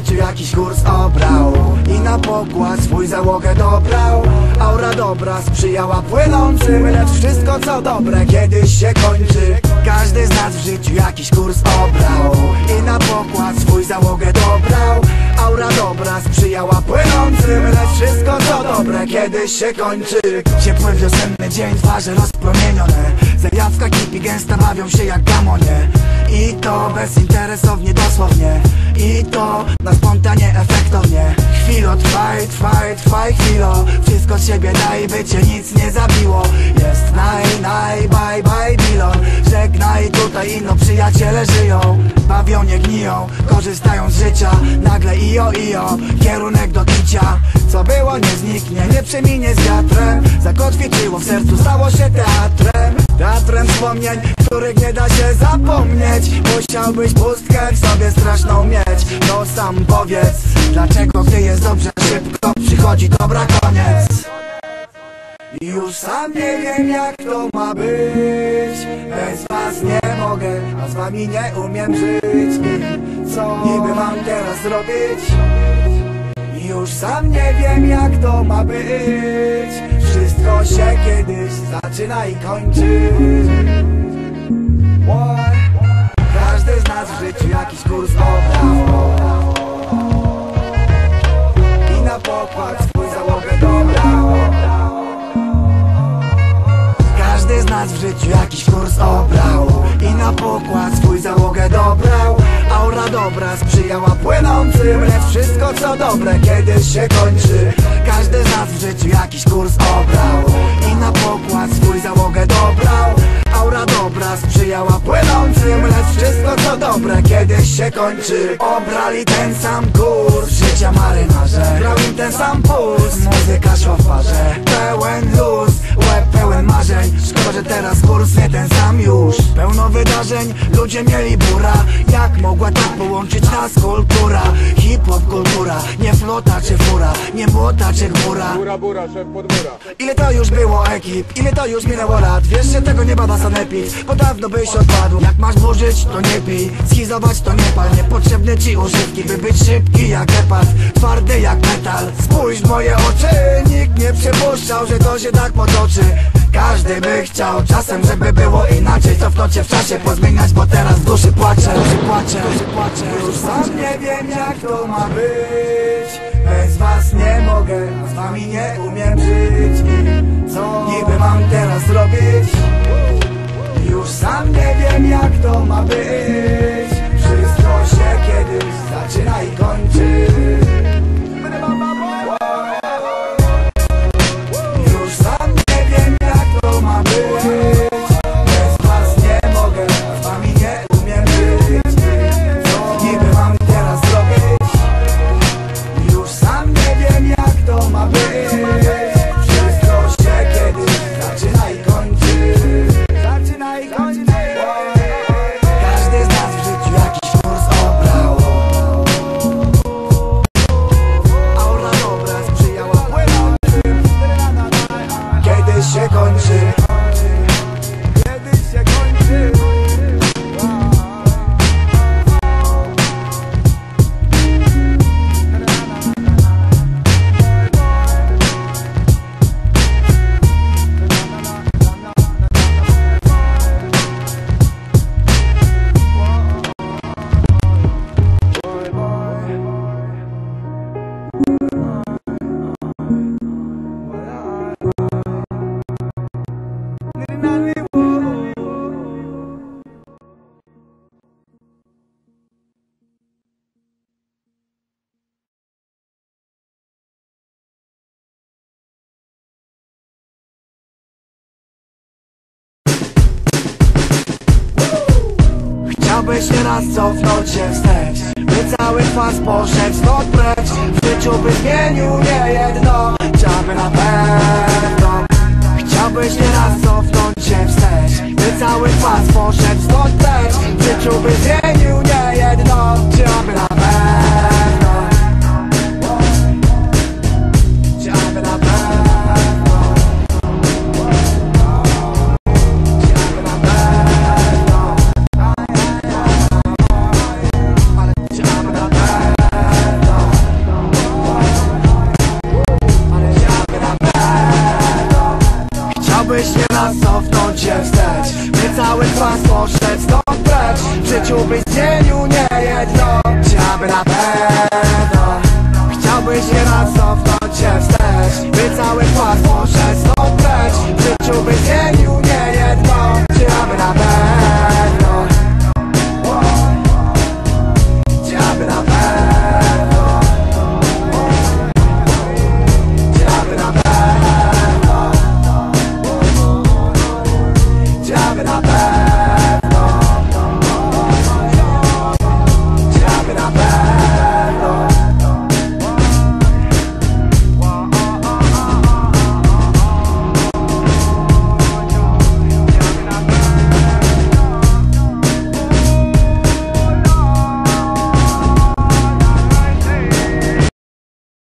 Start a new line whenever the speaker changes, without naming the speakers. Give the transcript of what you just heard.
życiu jakiś kurs obrał I na pokład swój załogę dobrał. Aura dobra sprzyjała płynącym Lecz wszystko co dobre kiedyś się kończy. Każdy z nas w życiu jakiś kurs obrał I na pokład swój załogę dobrał. Aura dobra sprzyjała płynącym Lecz wszystko co dobre kiedyś się kończy. Ciepły wiosenny dzień, twarze rozpromienione. Zajawka kipi gęsta bawią się jak gamonie I to bezinteresownie dosłownie. I to na spontanie efektownie. Chwilo trwaj, trwaj, trwaj chwilo. Wszystko z siebie daj, by cię nic nie zabiło. Jest naj, naj, bye, bye, bilon Żegnaj, tutaj ino przyjaciele żyją Nie gniją, korzystają z życia Nagle io, io, kierunek do kicia Co było nie zniknie, nie przeminie z wiatrem. Zakotwiczyło w sercu, stało się teatrem. Teatrem wspomnień, których nie da się zapomnieć. Musiałbyś pustkę w sobie straszną mieć. To sam powiedz, dlaczego gdy jest dobrze szybko Przychodzi dobra koniec? Już sam nie wiem jak to ma być. Bez was nie mogę, a z wami nie umiem żyć. Co niby mam teraz zrobić? Już sam nie wiem jak to ma być. Wszystko się kiedyś zaczyna i kończy. Każdy z nas w życiu jakiś kurs obrał. I na pokład każdy z nas w życiu jakiś kurs obrał I na pokład swój załogę dobrał. Aura dobra sprzyjała płynącym Lecz wszystko co dobre kiedyś się kończy. Każdy z nas w życiu jakiś kurs obrał I na pokład swój załogę dobrał. Aura dobra sprzyjała płynącym Lecz wszystko co dobre kiedyś się kończy. Obrali ten sam kurs życia marynarze. Grał im ten sam puls Muzyka szła w parze Pełen luz, że teraz kurs nie ten sam już. Pełno wydarzeń, ludzie mieli bura. Jak mogła tak połączyć nas kultura? Hip-hop kultura, nie flota czy fura Nie młota czy chmura.
Bura, bura, szef podwóra.
Ile to już było ekip, ile to już minęło lat? Wiesz, że tego nie bada sanepid, bo dawno byś odpadł. Jak masz burzyć, to nie pij, schizować to nie pal. Niepotrzebne ci używki, by być szybki jak gepard Twardy jak metal, spójrz w moje oczy Nikt nie przypuszczał, że to się tak potoczy każdy by chciał czasem, żeby było inaczej. Cofnąć się w czasie, pozmieniać, bo teraz w duszy płaczę. Duszy płaczę, duszy płaczę. Już sam nie wiem jak to ma być. Bez was nie mogę, a z wami nie umiem żyć. Co niby mam teraz zrobić? Już sam nie wiem jak to ma być Chciałbyś nieraz cofnąć się wstecz. By cały kwas poszedł stąd precz W życiu by zmienił nie jedno. Chciałby na pewno. Chciałbyś nieraz cofnąć się wstecz. By cały kwas poszedł stąd precz W życiu by zmienił wish you